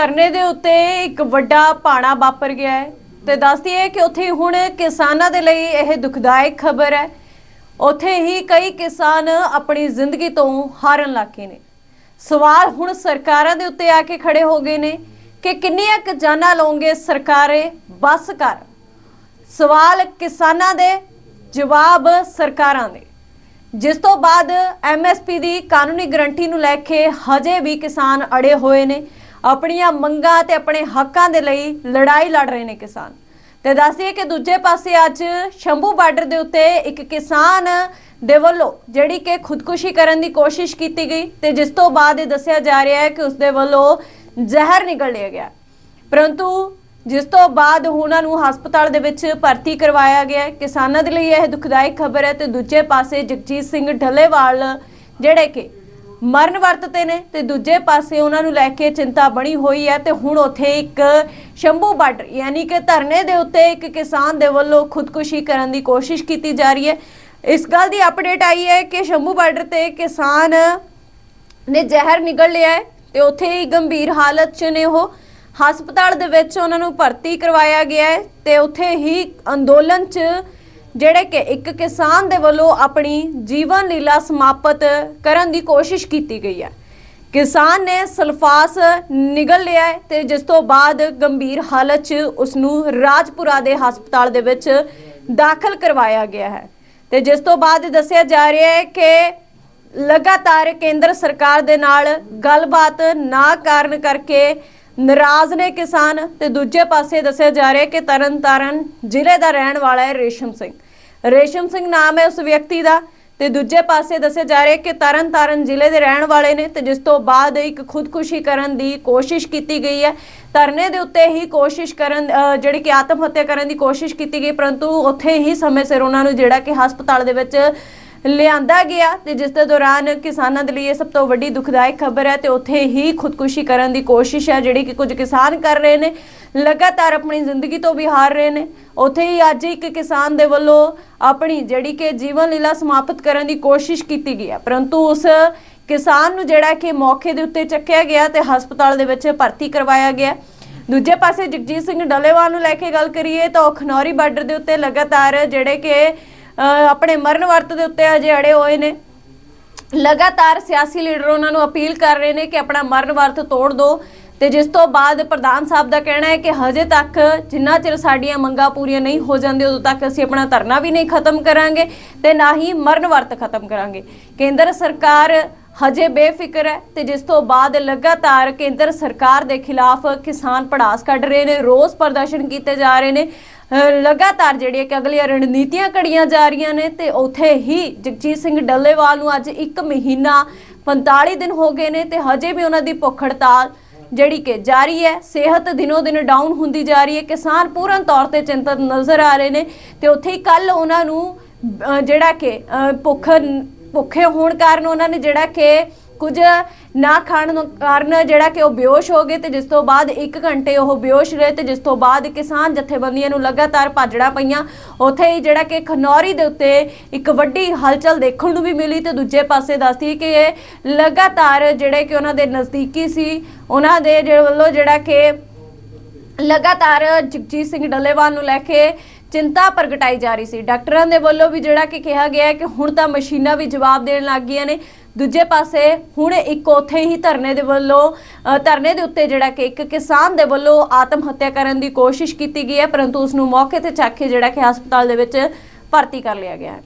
ਧਰਨੇ ਦੇ ਉੱਤੇ ਇੱਕ ਵੱਡਾ ਪਾਣਾ ਵਾਪਰ ਗਿਆ ਹੈ ਤੇ ਦੱਸਦੀ ਹੈ ਕਿ ਉੱਥੇ ਹੁਣ ਕਿਸਾਨਾਂ ਦੇ ਲਈ ਇਹ ਦੁਖਦਾਇਕ ਖਬਰ ਹੈ। ਉੱਥੇ ਹੀ ਕਈ ਕਿਸਾਨ ਆਪਣੀ ਜ਼ਿੰਦਗੀ ਤੋਂ ਹਾਰਨ ਲੱਗੇ ਨੇ। ਸਵਾਲ ਹੁਣ ਸਰਕਾਰਾਂ ਦੇ ਉੱਤੇ ਆ ਕੇ ਖੜੇ ਹੋ ਗਏ ਨੇ ਕਿ ਕਿੰਨੀਆਂ ਕੁ ਜਾਨਾਂ ਲਓਗੇ ਸਰਕਾਰੇ ਬਸ ਕਰ ਸਵਾਲ ਕਿਸਾਨਾਂ ਦੇ, ਜਵਾਬ ਸਰਕਾਰਾਂ ਦੇ। ਜਿਸ ਤੋਂ ਬਾਅਦ ਐਮਐਸਪੀ ਦੀ ਕਾਨੂੰਨੀ ਗਰੰਟੀ ਨੂੰ ਲੈ ਕੇ ਹਜੇ ਵੀ ਕਿਸਾਨ ਅੜੇ ਹੋਏ ਨੇ। ਆਪਣੀਆਂ ਮੰਗਾਂ ਤੇ ਆਪਣੇ ਹੱਕਾਂ ਦੇ ਲਈ ਲੜਾਈ ਲੜ ਰਹੇ ਨੇ ਕਿਸਾਨ। ਤੇ ਦੱਸਦੀਏ ਕਿ ਦੂਜੇ ਪਾਸੇ ਅੱਜ ਸ਼ੰਭੂ ਬਾਰਡਰ ਦੇ ਉੱਤੇ ਇੱਕ ਕਿਸਾਨ ਦੇ ਵੱਲੋਂ ਜਿਹੜੀ ਕਿ ਖੁਦਕੁਸ਼ੀ ਕਰਨ ਦੀ ਕੋਸ਼ਿਸ਼ ਕੀਤੀ ਗਈ ਤੇ ਜਿਸ ਤੋਂ ਬਾਅਦ ਇਹ ਦੱਸਿਆ ਜਾ ਰਿਹਾ ਹੈ ਕਿ ਉਸ ਦੇ ਵੱਲੋਂ ਜ਼ਹਿਰ ਨਿਕਲ ਲਿਆ ਗਿਆ। ਪਰੰਤੂ ਜਿਸ ਤੋਂ ਬਾਅਦ ਉਹਨਾਂ ਨੂੰ ਹਸਪਤਾਲ ਦੇ ਵਿੱਚ ਭਰਤੀ ਕਰਵਾਇਆ ਗਿਆ ਕਿਸਾਨਾਂ ਦੇ ਲਈ ਇਹ ਦੁਖਦਾਇਕ ਖਬਰ ਹੈ ਤੇ ਦੂਜੇ ਪਾਸੇ ਜਗਜੀਤ ਸਿੰਘ ਢੱਲੇਵਾਲ, ਜਿਹੜੇ ਕਿ ਮਰਨ ਵਰਤਤੇ ਨੇ ਤੇ ਦੂਜੇ ਪਾਸੇ ਉਹਨਾਂ ਨੂੰ ਲੈ ਕੇ ਚਿੰਤਾ ਬਣੀ ਹੋਈ ਹੈ ਤੇ ਹੁਣ ਉੱਥੇ ਇੱਕ ਸ਼ੰਭੂ ਬਾਰਡਰ ਯਾਨੀ ਕਿ ਧਰਨੇ ਦੇ ਉੱਤੇ ਇੱਕ ਕਿਸਾਨ ਦੇ ਵੱਲੋਂ ਖੁਦਕੁਸ਼ੀ ਕਰਨ ਦੀ ਕੋਸ਼ਿਸ਼ ਕੀਤੀ ਜਾ ਰਹੀ ਹੈ। ਇਸ ਗੱਲ ਦੀ ਅਪਡੇਟ ਆਈ ਹੈ ਕਿ ਸ਼ੰਭੂ ਬਾਰਡਰ ਤੇ ਕਿਸਾਨ ਨੇ ਜ਼ਹਿਰ ਨਿਗਲ ਲਿਆ ਹੈ ਤੇ ਉੱਥੇ ਹੀ ਗੰਭੀਰ ਹਾਲਤ 'ਚ ਨੇ ਉਹ। ਹਸਪਤਾਲ ਦੇ ਵਿੱਚ ਉਹਨਾਂ ਨੂੰ ਭਰਤੀ ਕਰਵਾਇਆ ਗਿਆ ਹੈ ਤੇ ਉੱਥੇ ਹੀ ਅੰਦੋਲਨ 'ਚ ਜਿਹੜੇ ਕਿ ਇੱਕ ਕਿਸਾਨ ਦੇ ਵੱਲੋਂ ਆਪਣੀ ਜੀਵਨ ਲੀਲਾ ਸਮਾਪਤ ਕਰਨ ਦੀ ਕੋਸ਼ਿਸ਼ ਕੀਤੀ ਗਈ ਹੈ। ਕਿਸਾਨ ਨੇ ਸਲਫਾਸ ਨਿਗਲ ਲਿਆ ਹੈ ਤੇ ਜਿਸ ਤੋਂ ਬਾਅਦ ਗੰਭੀਰ ਹਾਲਤ 'ਚ ਉਸ ਨੂੰ ਰਾਜਪੁਰਾ ਦੇ ਹਸਪਤਾਲ ਦੇ ਵਿੱਚ ਦਾਖਲ ਕਰਵਾਇਆ ਗਿਆ ਹੈ। ਤੇ ਜਿਸ ਤੋਂ ਬਾਅਦ ਦੱਸਿਆ ਜਾ ਰਿਹਾ ਹੈ ਕਿ ਲਗਾਤਾਰ ਕੇਂਦਰ ਸਰਕਾਰ ਦੇ ਨਾਲ ਗੱਲਬਾਤ ਨਾ ਕਰਨ ਕਰਕੇ ਨਾਰਾਜ਼ ਨੇ ਕਿਸਾਨ ਤੇ ਦੂਜੇ ਪਾਸੇ ਦੱਸਿਆ ਜਾ ਰਿਹਾ ਹੈ ਕਿ ਤਰਨਤਾਰਨ ਜ਼ਿਲ੍ਹੇ ਦਾ ਰਹਿਣ ਵਾਲਾ ਹੈ ਰੇਸ਼ਮ ਸਿੰਘ। ਰੇਸ਼ਮ ਸਿੰਘ ਨਾਮ ਹੈ ਉਸ ਵਿਅਕਤੀ ਦਾ ਤੇ ਦੂਜੇ ਪਾਸੇ ਦੱਸਿਆ ਜਾ ਰਿਹਾ ਹੈ ਕਿ ਤਰਨਤਾਰਨ ਜ਼ਿਲ੍ਹੇ ਦੇ ਰਹਿਣ ਵਾਲੇ ਨੇ ਤੇ ਜਿਸ ਤੋਂ ਬਾਅਦ ਇੱਕ ਖੁਦਕੁਸ਼ੀ ਕਰਨ ਦੀ ਕੋਸ਼ਿਸ਼ ਕੀਤੀ ਗਈ ਹੈ। ਧਰਨੇ ਦੇ ਉੱਤੇ ਹੀ ਕੋਸ਼ਿਸ਼ ਕਰਨ ਜਿਹੜੀ ਕਿ ਆਤਮ ਹੱਤਿਆ ਕਰਨ ਦੀ ਕੋਸ਼ਿਸ਼ ਕੀਤੀ ਗਈ, ਪਰੰਤੂ ਉੱਥੇ ਹੀ ਸਮੇਂ ਸਿਰ ਉਹਨਾਂ ਨੂੰ ਜਿਹੜਾ ਕਿ ਹਸਪਤਾਲ ਦੇ ਵਿੱਚ ਲਿਆਂਦਾ ਗਿਆ ਤੇ ਜਿਸ ਦੇ ਦੌਰਾਨ ਕਿਸਾਨਾਂ ਦੇ ਲਈ ਇਹ ਸਭ ਤੋਂ ਵੱਡੀ ਦੁਖਦਾਇਕ ਖਬਰ ਹੈ ਤੇ ਉੱਥੇ ਹੀ ਖੁਦਕੁਸ਼ੀ ਕਰਨ ਦੀ ਕੋਸ਼ਿਸ਼ ਹੈ, ਜਿਹੜੀ ਕਿ ਕੁਝ ਕਿਸਾਨ ਕਰ ਰਹੇ ਨੇ, ਲਗਾਤਾਰ ਆਪਣੀ ਜ਼ਿੰਦਗੀ ਤੋਂ ਵੀ ਹਾਰ ਰਹੇ ਨੇ। ਉੱਥੇ ਹੀ ਅੱਜ ਇੱਕ ਕਿਸਾਨ ਦੇ ਵੱਲੋਂ ਆਪਣੀ ਜਿਹੜੀ ਕਿ ਜੀਵਨ ਲੀਲਾ ਸਮਾਪਤ ਕਰਨ ਦੀ ਕੋਸ਼ਿਸ਼ ਕੀਤੀ ਗਈ ਹੈ। ਪਰੰਤੂ ਉਸ ਕਿਸਾਨ ਨੂੰ ਜਿਹੜਾ ਕਿ ਮੌਕੇ ਦੇ ਉੱਤੇ ਚੱਕਿਆ ਗਿਆ ਤੇ ਹਸਪਤਾਲ ਦੇ ਵਿੱਚ ਭਰਤੀ ਕਰਵਾਇਆ ਗਿਆ। ਦੂਜੇ ਪਾਸੇ ਜਗਜੀਤ ਸਿੰਘ ਡੱਲੇਵਾਲ ਨੂੰ ਲੈ ਕੇ ਗੱਲ ਕਰੀਏ ਤਾਂ ਉਹ ਖਨੌਰੀ ਬਾਰਡਰ ਦੇ ਉੱਤੇ ਲਗਾਤਾਰ ਜਿਹੜੇ ਕਿ ਆਪਣੇ ਮਰਨ ਵਰਤ ਦੇ ਉੱਤੇ ਅਜੇ ਅੜੇ ਹੋਏ ਨੇ। ਲਗਾਤਾਰ ਸਿਆਸੀ ਲੀਡਰ ਉਹਨਾਂ ਨੂੰ ਅਪੀਲ ਕਰ ਰਹੇ ਨੇ ਕਿ ਆਪਣਾ ਮਰਨ ਵਰਤ ਤੋੜ ਦਿਓ ਤੇ ਜਿਸ ਤੋਂ ਬਾਅਦ ਪ੍ਰਧਾਨ ਸਾਹਿਬ ਦਾ ਕਹਿਣਾ ਹੈ ਕਿ ਹਜੇ ਤੱਕ ਜਿੰਨਾ ਚਿਰ ਸਾਡੀਆਂ ਮੰਗਾਂ ਪੂਰੀਆਂ ਨਹੀਂ ਹੋ ਜਾਂਦੀਆਂ, ਉਦੋਂ ਤੱਕ ਅਸੀਂ ਆਪਣਾ ਧਰਨਾ ਵੀ ਨਹੀਂ ਖਤਮ ਕਰਾਂਗੇ ਤੇ ਨਾ ਹੀ ਮਰਨ ਵਰਤ ਖਤਮ ਕਰਾਂਗੇ। ਕੇਂਦਰ ਸਰਕਾਰ ਹਜੇ ਬੇਫਿਕਰ ਹੈ ਤੇ ਜਿਸ ਤੋਂ ਬਾਅਦ ਲਗਾਤਾਰ ਕੇਂਦਰ ਸਰਕਾਰ ਦੇ ਖਿਲਾਫ ਕਿਸਾਨ ਪੜਾਸ ਕੱਢ ਰਹੇ ਨੇ, ਰੋਸ ਪ੍ਰਦਰਸ਼ਨ ਕੀਤੇ ਜਾ ਰਹੇ ਨੇ। ਅਹ ਲਗਾਤਾਰ ਜਿਹੜੀਆਂ ਕਿ ਅਗਲੀਆਂ ਰਣਨੀਤੀਆਂ ਘੜੀਆਂ ਜਾ ਰਹੀਆਂ ਨੇ ਤੇ ਉੱਥੇ ਹੀ ਜਗਜੀਤ ਸਿੰਘ ਡੱਲੇਵਾਲ ਨੂੰ ਅੱਜ 1 ਮਹੀਨਾ 45 ਦਿਨ ਹੋ ਗਏ ਨੇ ਤੇ ਹਜੇ ਵੀ ਉਹਨਾਂ ਦੀ ਭੁੱਖ ਹੜਤਾਲ ਜਿਹੜੀ ਕਿ ਜਾਰੀ ਹੈ। ਸਿਹਤ ਦਿਨੋ ਦਿਨ ਡਾਊਨ ਹੁੰਦੀ ਜਾ ਰਹੀ ਹੈ। ਕਿਸਾਨ ਪੂਰਨ ਤੌਰ ਤੇ ਚਿੰਤਤ ਨਜ਼ਰ ਆ ਰਹੇ ਨੇ ਤੇ ਉੱਥੇ ਹੀ ਕੱਲ ਉਹਨਾਂ ਨੂੰ ਜਿਹੜਾ ਕਿ ਭੁੱਖ ਭੁੱਖੇ ਹੋਣ ਕਾਰਨ ਉਹਨਾਂ ਨੇ ਜਿਹੜਾ ਕਿ ਕੁਝ ਨਾ ਖਾਣ ਕਾਰਨ ਜਿਹੜਾ ਕਿ ਉਹ ਬੇਹੋਸ਼ ਹੋ ਗਏ ਤੇ ਜਿਸ ਤੋਂ ਬਾਅਦ 1 ਘੰਟੇ ਉਹ ਬੇਹੋਸ਼ ਰਹੇ ਤੇ ਜਿਸ ਤੋਂ ਬਾਅਦ ਕਿਸਾਨ ਜਥੇਬੰਦੀਆਂ ਨੂੰ ਲਗਾਤਾਰ ਭਾਜੜਾ ਪਈਆਂ। ਉੱਥੇ ਹੀ ਜਿਹੜਾ ਕਿ ਖਨੌਰੀ ਦੇ ਉੱਤੇ ਇੱਕ ਵੱਡੀ ਹਲਚਲ ਦੇਖਣ ਨੂੰ ਵੀ ਮਿਲੀ ਤੇ ਦੂਜੇ ਪਾਸੇ ਦੱਸਦੀ ਕਿ ਇਹ ਲਗਾਤਾਰ ਜਿਹੜੇ ਕਿ ਉਹਨਾਂ ਦੇ ਨਜ਼ਦੀਕੀ ਸੀ। ਉਹਨਾਂ ਦੇ ਵੱਲੋਂ ਜਿਹੜਾ ਕਿ ਲਗਾਤਾਰ ਜਗਜੀਤ ਸਿੰਘ ਡੱਲੇਵਾਲ ਨੂੰ ਲੈ ਕੇ ਚਿੰਤਾ ਪ੍ਰਗਟਾਈ ਜਾ ਰਹੀ ਸੀ। ਡਾਕਟਰਾਂ ਦੇ ਵੱਲੋਂ ਵੀ ਜਿਹੜਾ ਕਿ ਕਿਹਾ ਗਿਆ ਹੈ ਕਿ ਹੁਣ ਤਾਂ ਮਸ਼ੀਨਾਂ ਵੀ ਜਵਾਬ ਦੇਣ ਲੱਗ ਗਈਆਂ ਨੇ। ਦੂਜੇ ਪਾਸੇ ਹੁਣ ਇੱਕ ਉੱਥੇ ਹੀ ਧਰਨੇ ਦੇ ਵੱਲੋਂ ਧਰਨੇ ਦੇ ਉੱਤੇ ਜਿਹੜਾ ਕਿ ਇੱਕ ਕਿਸਾਨ ਦੇ ਵੱਲੋਂ ਆਤਮ ਹੱਤਿਆ ਕਰਨ ਦੀ ਕੋਸ਼ਿਸ਼ ਕੀਤੀ ਗਈ ਹੈ, ਪਰੰਤੂ ਉਸ ਨੂੰ ਮੌਕੇ ਤੇ ਚੱਕ ਕੇ ਜਿਹੜਾ ਕਿ ਹਸਪਤਾਲ ਦੇ ਵਿੱਚ ਭਰਤੀ ਕਰ ਲਿਆ ਗਿਆ ਹੈ।